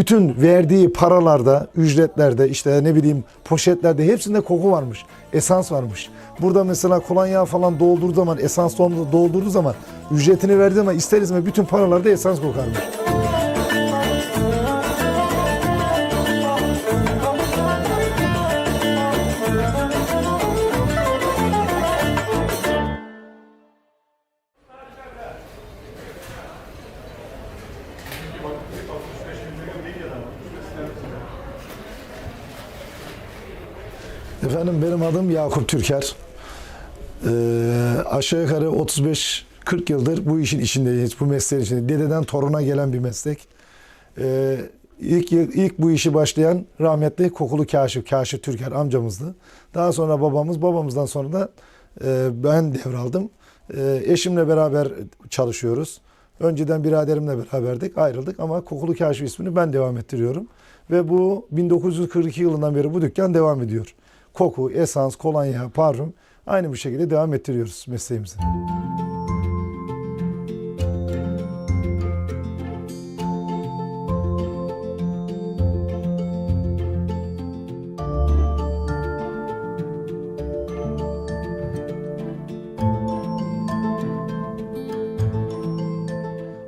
Bütün verdiği paralarda, ücretlerde, işte ne bileyim poşetlerde hepsinde koku varmış. Esans varmış. Burada mesela kolonya falan doldurduğu zaman, esans doldu- doldurduğu zaman, ücretini verdiği zaman ister istemez bütün paralarda esans kokarmış. Efendim benim adım Yakup Türker. Ee, aşağı yukarı 35-40 yıldır bu işin içindeyiz, bu mesleğin içinde. Dededen toruna gelen bir meslek. Ee, ilk, ilk bu işi başlayan rahmetli Kokulu Kaşif, Kaşif Türker amcamızdı. Daha sonra babamız, babamızdan sonra da e, ben devraldım. E, eşimle beraber çalışıyoruz. Önceden biraderimle beraberdik, ayrıldık ama Kokulu Kaşif ismini ben devam ettiriyorum. Ve bu 1942 yılından beri bu dükkan devam ediyor. Koku, esans, kolonya, parfüm aynı bu şekilde devam ettiriyoruz mesleğimizi.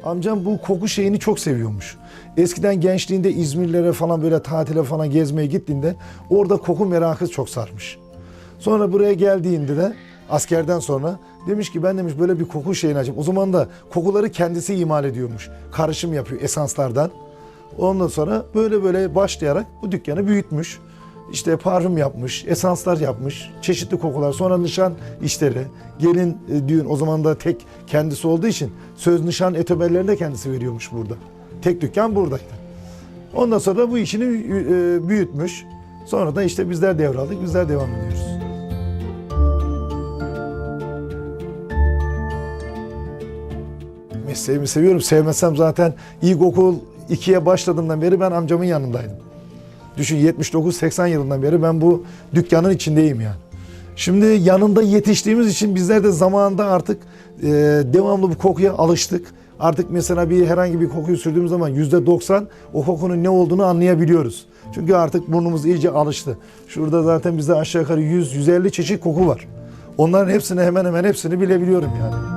Amcam bu koku şeyini çok seviyormuş. Eskiden gençliğinde İzmirlere falan böyle tatile falan gezmeye gittiğinde orada koku merakı çok sarmış. Sonra buraya geldiğinde de askerden sonra demiş ki ben demiş böyle bir koku şeyini açayım. O zaman da kokuları kendisi imal ediyormuş. Karışım yapıyor esanslardan. Ondan sonra böyle böyle başlayarak bu dükkanı büyütmüş. İşte parfüm yapmış, esanslar yapmış, çeşitli kokular. Sonra nişan işleri, gelin e, düğün o zaman da tek kendisi olduğu için söz nişan etobellerini de kendisi veriyormuş burada. Tek dükkan buradaydı. Ondan sonra da bu işini e, büyütmüş. Sonra da işte bizler devraldık, bizler devam ediyoruz. Mesleğimi seviyorum. Sevmesem zaten ilkokul 2'ye başladığımdan beri ben amcamın yanındaydım. Düşün 79-80 yılından beri ben bu dükkanın içindeyim yani. Şimdi yanında yetiştiğimiz için bizler de zamanında artık e, devamlı bu kokuya alıştık. Artık mesela bir herhangi bir kokuyu sürdüğümüz zaman yüzde 90 o kokunun ne olduğunu anlayabiliyoruz. Çünkü artık burnumuz iyice alıştı. Şurada zaten bizde aşağı yukarı 100-150 çeşit koku var. Onların hepsini hemen hemen hepsini bilebiliyorum yani.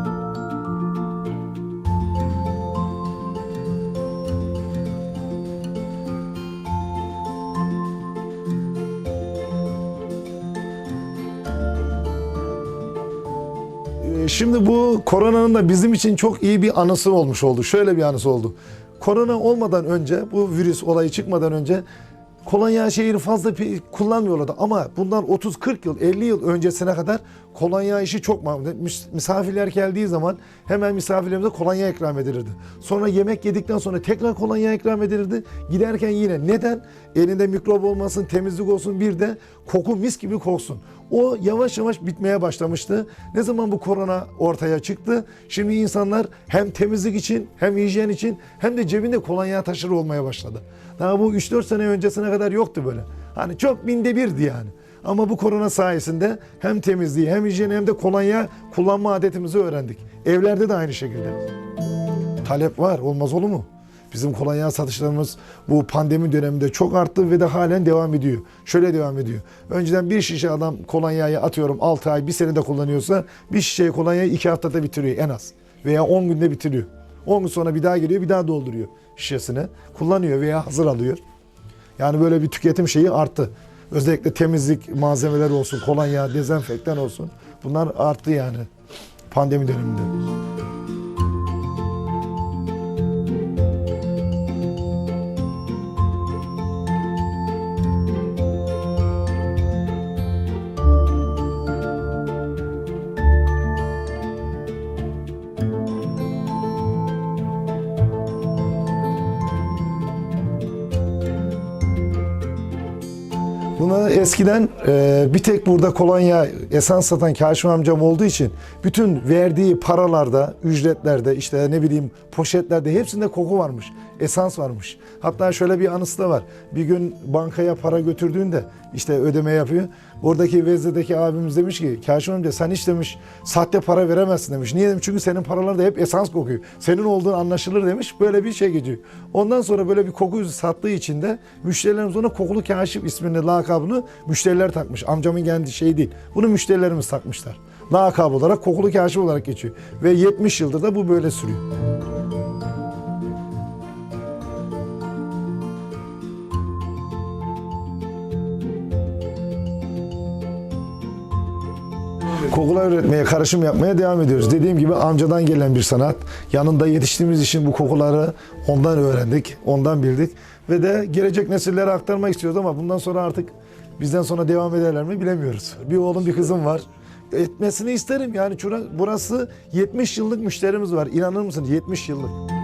Şimdi bu koronanın da bizim için çok iyi bir anısı olmuş oldu. Şöyle bir anısı oldu. Korona olmadan önce, bu virüs olayı çıkmadan önce kolonya şeyini fazla kullanmıyorlardı. Ama bundan 30-40 yıl, 50 yıl öncesine kadar kolonya işi çok Misafirler geldiği zaman hemen misafirlerimize kolonya ikram edilirdi. Sonra yemek yedikten sonra tekrar kolonya ikram edilirdi. Giderken yine neden? Elinde mikrop olmasın, temizlik olsun bir de koku mis gibi koksun. O yavaş yavaş bitmeye başlamıştı. Ne zaman bu korona ortaya çıktı? Şimdi insanlar hem temizlik için hem hijyen için hem de cebinde kolonya taşır olmaya başladı. Daha bu 3-4 sene öncesine kadar yoktu böyle. Hani çok binde birdi yani. Ama bu korona sayesinde hem temizliği hem hijyeni hem de kolonya kullanma adetimizi öğrendik. Evlerde de aynı şekilde. Talep var olmaz olur mu? Bizim kolonya satışlarımız bu pandemi döneminde çok arttı ve de halen devam ediyor. Şöyle devam ediyor. Önceden bir şişe adam kolonyayı atıyorum 6 ay, bir senede kullanıyorsa bir şişeyi kolonyayı 2 haftada bitiriyor en az. Veya 10 günde bitiriyor. 10 gün sonra bir daha geliyor bir daha dolduruyor şişesini. Kullanıyor veya hazır alıyor. Yani böyle bir tüketim şeyi arttı. Özellikle temizlik malzemeleri olsun, kolonya, dezenfektan olsun. Bunlar arttı yani pandemi döneminde. Buna eskiden e, bir tek burada kolonya esans satan Kaşif amcam olduğu için bütün verdiği paralarda, ücretlerde, işte ne bileyim poşetlerde hepsinde koku varmış. esans varmış. Hatta şöyle bir anısı da var. Bir gün bankaya para götürdüğünde işte ödeme yapıyor. Oradaki veznedeki abimiz demiş ki Kaşif amca sen hiç demiş sahte para veremezsin demiş. Niye demiş? Çünkü senin paralarda hep esans kokuyor. Senin olduğun anlaşılır demiş. Böyle bir şey geçiyor. Ondan sonra böyle bir koku sattığı için de müşterilerimiz ona kokulu kaşif ismini lakabını müşteriler takmış. Amcamın kendi şey değil. Bunu müşterilerimiz takmışlar. Lakab olarak kokulu kaşif olarak geçiyor. Ve 70 yıldır da bu böyle sürüyor. Kokular üretmeye, karışım yapmaya devam ediyoruz. Dediğim gibi amcadan gelen bir sanat. Yanında yetiştiğimiz için bu kokuları ondan öğrendik, ondan bildik. Ve de gelecek nesillere aktarmak istiyoruz ama bundan sonra artık bizden sonra devam ederler mi bilemiyoruz. Bir oğlum bir kızım var. Etmesini isterim yani burası 70 yıllık müşterimiz var. İnanır mısınız 70 yıllık.